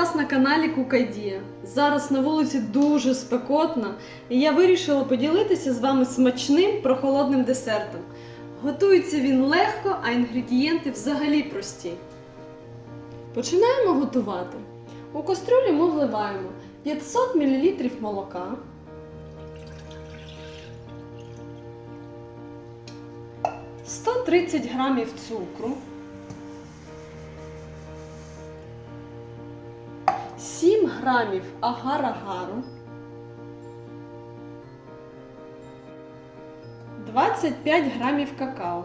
Вас на каналі Кукайдія. Зараз на вулиці дуже спекотно, і я вирішила поділитися з вами смачним прохолодним десертом. Готується він легко, а інгредієнти взагалі прості. Починаємо готувати. У кастрюлю ми вливаємо 500 мл молока, 130 грамів цукру, 7 грамів агар-агару, 25 грамів какао.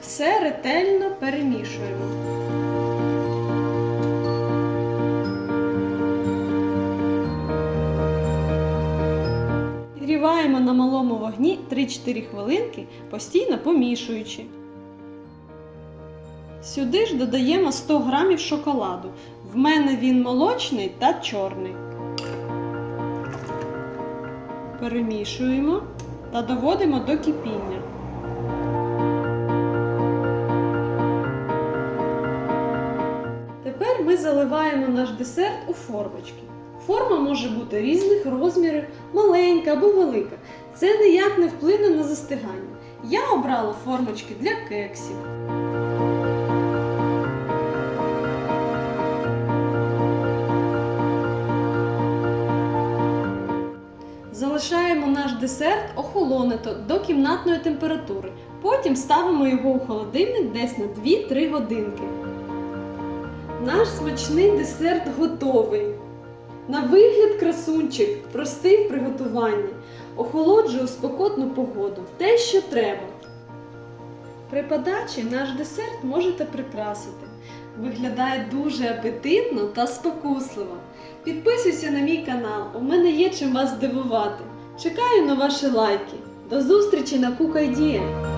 Все ретельно перемішуємо. Підгріваємо на малому вогні 3-4 хвилинки, постійно помішуючи. Сюди ж додаємо 100 грамів шоколаду. В мене він молочний та чорний. Перемішуємо та доводимо до кипіння. Тепер ми заливаємо наш десерт у формочки. Форма може бути різних розмірів, маленька або велика. Це ніяк не вплине на застигання. Я обрала формочки для кексів. Наш десерт охолонити до кімнатної температури. Потім ставимо його у холодильник десь на 2-3 годинки. Наш смачний десерт готовий. На вигляд красунчик, простий в приготуванні, охолоджує у спекотну погоду. Те, що треба. При подачі наш десерт можете прикрасити. Виглядає дуже апетитно та спокусливо. Підписуйся на мій канал, у мене є чим вас здивувати. Чекаю на ваші лайки. До зустрічі на Кукайдія!